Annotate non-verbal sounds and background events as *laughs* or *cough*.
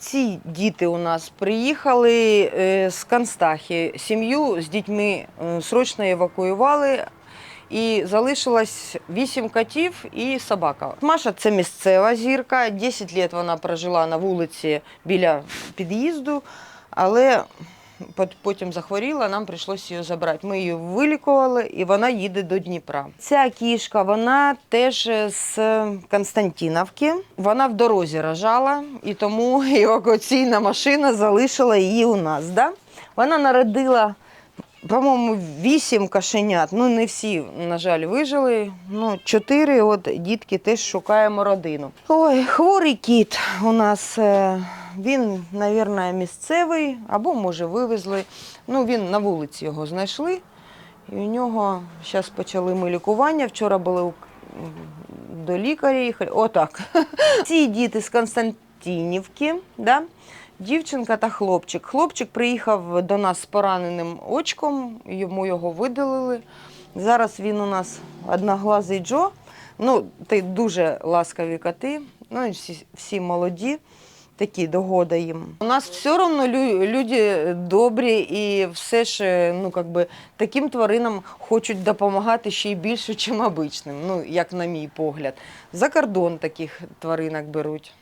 Ці діти у нас приїхали е, з Канстахи. Сім'ю з дітьми е, срочно евакуювали. І залишилось вісім котів і собака. Маша це місцева зірка. 10 років вона прожила на вулиці біля під'їзду, але потім захворіла, нам прийшлося її забрати. Ми її вилікували і вона їде до Дніпра. Ця кішка, вона теж з Константиновки. Вона в дорозі рожала, і тому *laughs* евакуаційна машина залишила її у нас. Да? Вона народила по-моєму, вісім кошенят. Ну, не всі, на жаль, вижили. Ну, чотири от дітки теж шукаємо родину. Ой, хворий кіт у нас. Він, мабуть, місцевий, або, може, вивезли. Ну, він на вулиці його знайшли. І у нього зараз почали ми лікування. Вчора були до лікаря їхали. Отак. *laughs* Ці діти з Константинівки. Да? Дівчинка та хлопчик. Хлопчик приїхав до нас з пораненим очком, йому його видалили. Зараз він у нас одноглазий Джо. Ну, ти дуже ласкаві коти, ну всі, всі молоді, такі догода їм. У нас все одно лю- люди добрі і все ж е, ну, би, таким тваринам хочуть допомагати ще й більше, ніж обичним, ну, як на мій погляд. За кордон таких тваринок беруть.